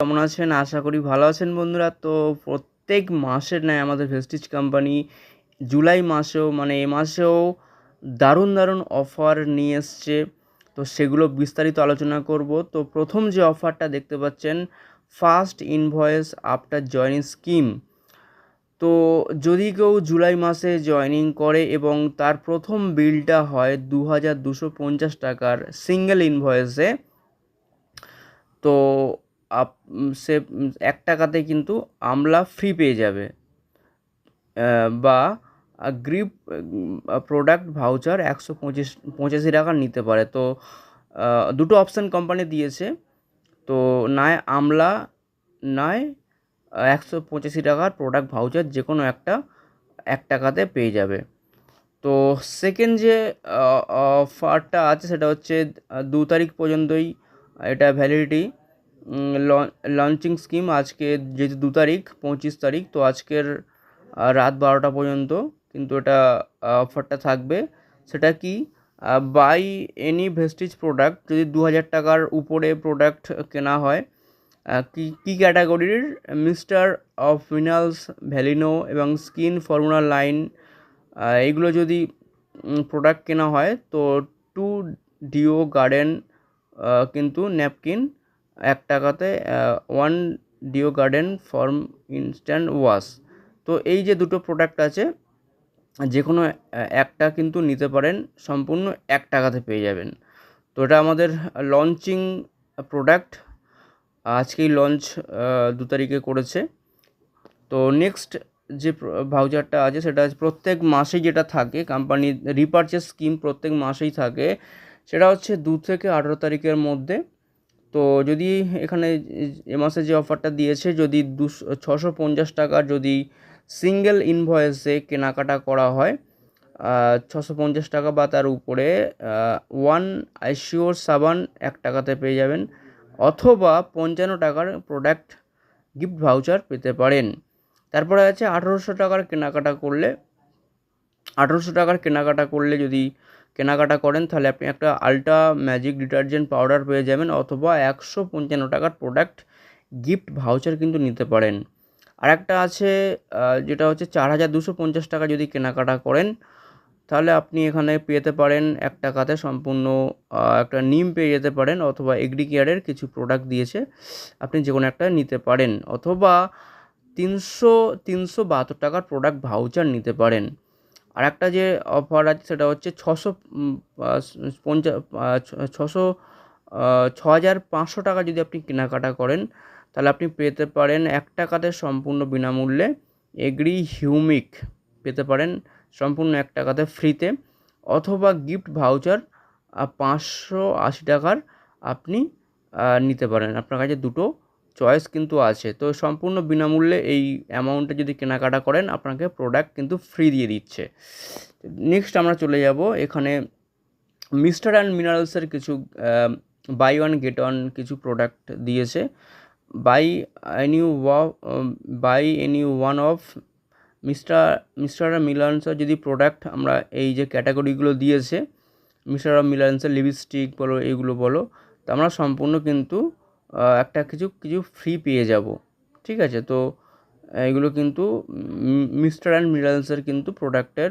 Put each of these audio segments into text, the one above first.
কেমন আছেন? আশা করি ভালো আছেন বন্ধুরা। তো প্রত্যেক মাসের ন্যায় আমাদের ভেস্টিজ কোম্পানি জুলাই মাসেও মানে এ মাসেও দারুণ দারুণ অফার নিয়ে এসছে। তো সেগুলো বিস্তারিত আলোচনা করব। তো প্রথম যে অফারটা দেখতে পাচ্ছেন first invoice after joining scheme তো যদি কেউ জুলাই মাসে জয়েনিং করে এবং তার প্রথম বিলটা হয় দু হাজার দুশো পঞ্চাশ টাকার সিঙ্গেল ইনভয়েসে তো আপ সে এক টাকাতে কিন্তু আমলা ফ্রি পেয়ে যাবে। বা গ্রিপ প্রোডাক্ট ভাউচার একশো পঁচিশ, পঁচাশি টাকার নিতে পারে। তো দুটো অপশান কোম্পানি দিয়েছে। তো নয় আমলা নয় একশো পঁচাশি টাকার প্রোডাক্ট ভাউচার যে কোনো একটা এক টাকাতে পেয়ে যাবে। তো সেকেন্ড যে অফারটা আছে সেটা হচ্ছে দু তারিখ পর্যন্তই এটা ভ্যালিডিটি লঞ্চিং স্কিম আজকে যেহেতু দু তারিখ, পঁচিশ তারিখ, তো আজকের রাত বারোটা পর্যন্ত কিন্তু এটা অফারটা থাকবে। সেটা কি? বাই এনি ভেস্টিজ প্রোডাক্ট যদি দু হাজার টাকার উপরে প্রোডাক্ট কেনা হয় কি, কী ক্যাটাগরির মিস্টার অফ মিনালস ভ্যালিনো এবং স্কিন ফর্মুলা লাইন এগুলো যদি প্রোডাক্ট কেনা হয়, তো টু ডিও গার্ডেন কিন্তু ন্যাপকিন এক টাকাতে one deo garden form instant wash তো এই যে দুটো প্রোডাক্ট আছে যে কোনো একটা কিন্তু নিতে পারেন, সম্পূর্ণ এক টাকাতে পেয়ে যাবেন। তো এটা আমাদের লঞ্চিং প্রোডাক্ট আজকেই লঞ্চ দু তারিখে করেছে। তো নেক্সট যে ভাউচারটা আছে, সেটা প্রত্যেক মাসেই যেটা থাকে কোম্পানির রিপারচেস স্কিম প্রত্যেক মাসেই থাকে, সেটা হচ্ছে দু থেকে আঠেরো তারিখের মধ্যে তো যদি এখানে এ মাসে যে অফারটা দিয়েছে, যদি দুশো, ছশো পঞ্চাশ টাকার যদি সিঙ্গেল ইনভয়েসে কেনাকাটা করা হয় ছশো পঞ্চাশ টাকা বা তার উপরে ওয়ান আইশিওর সাবান এক টাকাতে পেয়ে যাবেন, অথবা পঞ্চান্ন টাকার প্রোডাক্ট গিফট ভাউচার পেতে পারেন। তারপরে আছে আঠেরোশো টাকার কেনাকাটা করলে, আঠেরোশো টাকার কেনাকাটা করলে যদি কেনাকাটা করেন, তাহলে আপনি একটা আলট্রা ম্যাজিক ডিটারজেন্ট পাউডার পেয়ে যাবেন অথবা একশো পঞ্চান্ন টাকার প্রোডাক্ট গিফট ভাউচার কিন্তু নিতে পারেন। আর একটা আছে যেটা হচ্ছে চার হাজার দুশো পঞ্চাশ টাকা যদি কেনাকাটা করেন, তাহলে আপনি এখানে পেতে পারেন এক টাকাতে সম্পূর্ণ একটা নিম পেয়ে যেতে পারেন অথবা এগ্রি কেয়ারের কিছু প্রোডাক্ট দিয়েছে, আপনি যে কোনো একটা নিতে পারেন অথবা তিনশো তিনশো বাহাত্তর টাকার প্রোডাক্ট ভাউচার নিতে পারেন। আর একটা যে অফার আছে সেটা হচ্ছে ছশো পঞ্চাশ ছশো ছ হাজার পাঁচশো টাকা যদি আপনি কেনাকাটা করেন, তাহলে আপনি পেতে পারেন এক টাকাতে সম্পূর্ণ বিনামূল্যে এগ্রি হিউমিক পেতে পারেন সম্পূর্ণ এক টাকাতে ফ্রিতে অথবা গিফট ভাউচার পাঁচশো আশি টাকার আপনি নিতে পারেন। আপনার কাছে দুটো চয়েস কিন্তু আছে। তো সম্পূর্ণ বিনামূল্যে এই অ্যামাউন্টে যদি কেনাকাটা করেন, আপনাকে প্রোডাক্ট কিন্তু ফ্রি দিয়ে দিচ্ছে। নেক্সট আমরা চলে যাব। এখানে মিস্টার অ্যান্ড মিনারেলসের কিছু বাই ওয়ান গেট ওয়ান কিছু প্রোডাক্ট দিয়েছে। Buy any buy any one of mister mister মিলান্সের যদি প্রোডাক্ট আমরা এই যে ক্যাটাগরিগুলো দিয়েছে মিস্টার মিলান্সের লিপস্টিক বলো এইগুলো বলো, তো আমরা সম্পূর্ণ কিন্তু একটা কিছু কিছু ফ্রি পেয়ে যাব। ঠিক আছে? তো, এগুলো কিন্তু মিস্টার অ্যান্ড মিলান্সের কিন্তু প্রোডাক্টের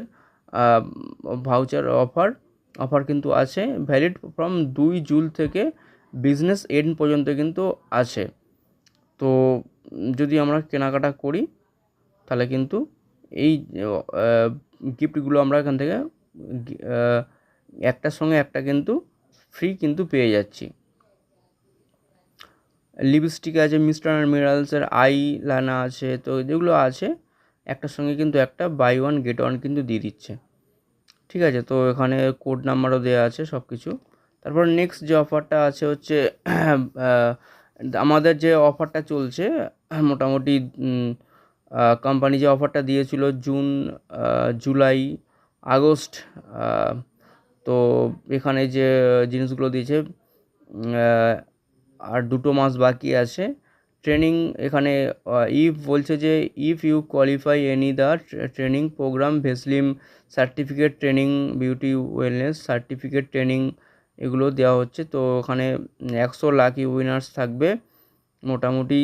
ভাউচার অফার অফার কিন্তু আছে ভ্যালিড ফ্রম দুই জুন থেকে বিজনেস এন্ড পর্যন্ত কিন্তু আছে। তো, যদি আমরা কেনাকাটা করি, তাহলে কিন্তু এই গিফটগুলো আমরা এখান থেকে একটার সঙ্গে একটা কিন্তু ফ্রি কিন্তু পেয়ে যাচ্ছি। লিপস্টিক আছে, মিস্টার অ্যান্ড মিনারেলসের আই লানা আছে, তো যেগুলো আছে। একটার সঙ্গে কিন্তু একটা বাই ওয়ান গেট ওয়ান কিন্তু দিয়ে দিচ্ছে। ঠিক আছে, তো এখানে কোড নাম্বারও দেওয়া আছে সব কিছু তারপর নেক্সট যে অফারটা আছে হচ্ছে আমাদের যে অফারটা চলছে, মোটামুটি কোম্পানি যে অফারটা দিয়েছিল জুন জুলাই, আগস্ট তো এখানে যে জিনিসগুলো দিয়েছে আর দুটো মাস বাকি আছে। ট্রেনিং এখানে ইফ বলছে যে if you qualify any the training programme Veslim certificate training beauty wellness certificate training এগুলো দেওয়া হচ্ছে। তো ওখানে একশো লাকি উইনার্স থাকবে। মোটামুটি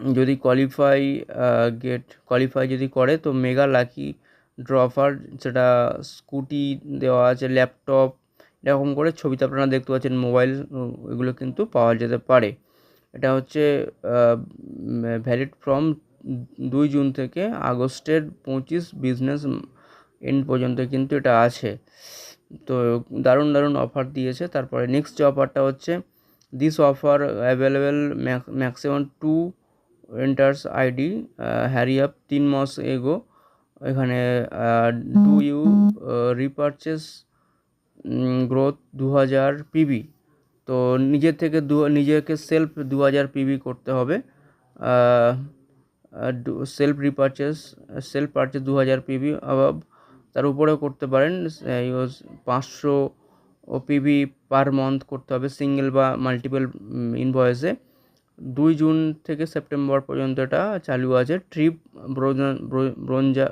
যদি কোয়ালিফাই গেট কোয়ালিফাই যদি করে, তো মেগা লাকি ড্র অফার সেটা স্কুটি দেওয়া আছে ল্যাপটপ এরকম করে ছবিতে আপনারা দেখতে পাচ্ছেন, মোবাইল এগুলো কিন্তু পাওয়া যেতে পারে। এটা হচ্ছে ভ্যালিড ফ্রম দুই জুন থেকে আগস্টের পঁচিশ বিজনেস এন্ড পর্যন্ত কিন্তু এটা আছে। তো দারুণ দারুণ অফার দিয়েছে। তারপরে নেক্সট যে অফারটা হচ্ছে this offer available maximum to enters ID hurry up তিন মাস এগো এখানে ডু ইউ রিপারচেস গ্রোথ দু হাজার পিবি তো নিজের থেকে দু, নিজেকে সেলফ দু হাজার পিবি করতে হবে। সেলফ রিপারচেস সেলফ পারচেস দু হাজার পিবি অভাব তার উপরেও করতে পারেন। পাঁচশো ও পিবি পার মান্থ করতে হবে সিঙ্গেল বা মাল্টিপল ইনভয়েসে দুই জুন থেকে সেপ্টেম্বর পর্যন্ত এটা চালু আছে। ট্রিপ ব্রোজা ব্রোঞ্জা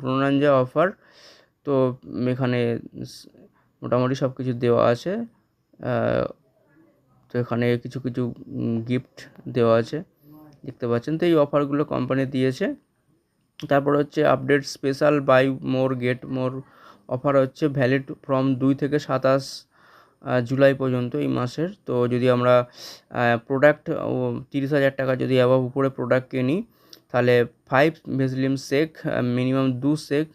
ব্রোনাঞ্জা অফার তো এখানে মোটামুটি সব কিছু দেওয়া আছে। তো এখানে কিছু কিছু গিফট দেওয়া আছে। দেখতে পাচ্ছেন তো এই অফারগুলো কোম্পানি দিয়েছে। তারপর হচ্ছে update special buy more get more offer হচ্ছে ভ্যালিড ফ্রম দুই থেকে সাতাশ জুলাই পর্যন্ত এই মাসের। তো যদি আমরা প্রোডাক্ট তিরিশ হাজার টাকা যদি অ্যাভাব উপরে প্রোডাক্ট কিনি, তাহলে ফাইভ ভেসলিম শেক মিনিমাম দু শেক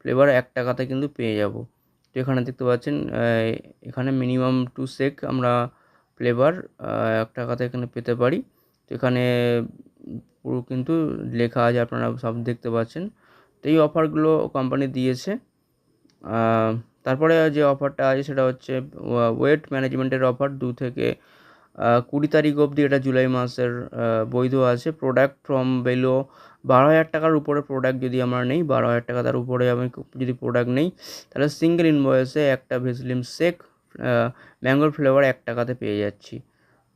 ফ্লেভার এক টাকাতে কিন্তু পেয়ে যাব। তো এখানে দেখতে পাচ্ছেন এখানে মিনিমাম টু সেক আমরা ফ্লেভার এক টাকাতে এখানে পেতে পারি। তো এখানে পুরো কিন্তু লেখা আছে, আপনারা সব দেখতে পাচ্ছেন। তো এই অফারগুলো কোম্পানি দিয়েছে। তারপরে যে অফারটা আছে সেটা হচ্ছে ওয়েট ম্যানেজমেন্টের অফার দু থেকে কুড়ি তারিখ অবধি, এটা জুলাই মাসের বৈধ আছে। প্রোডাক্ট ফ্রম বেলো বারো হাজার টাকার উপরে প্রোডাক্ট যদি আমার নেই, বারো হাজার টাকা তার উপরে আমি যদি প্রোডাক্ট নেই, তাহলে সিঙ্গেল ইনভয়েসে একটা ভেসলিম শেক ম্যাঙ্গোর ফ্লেভার এক টাকাতে পেয়ে যাচ্ছি।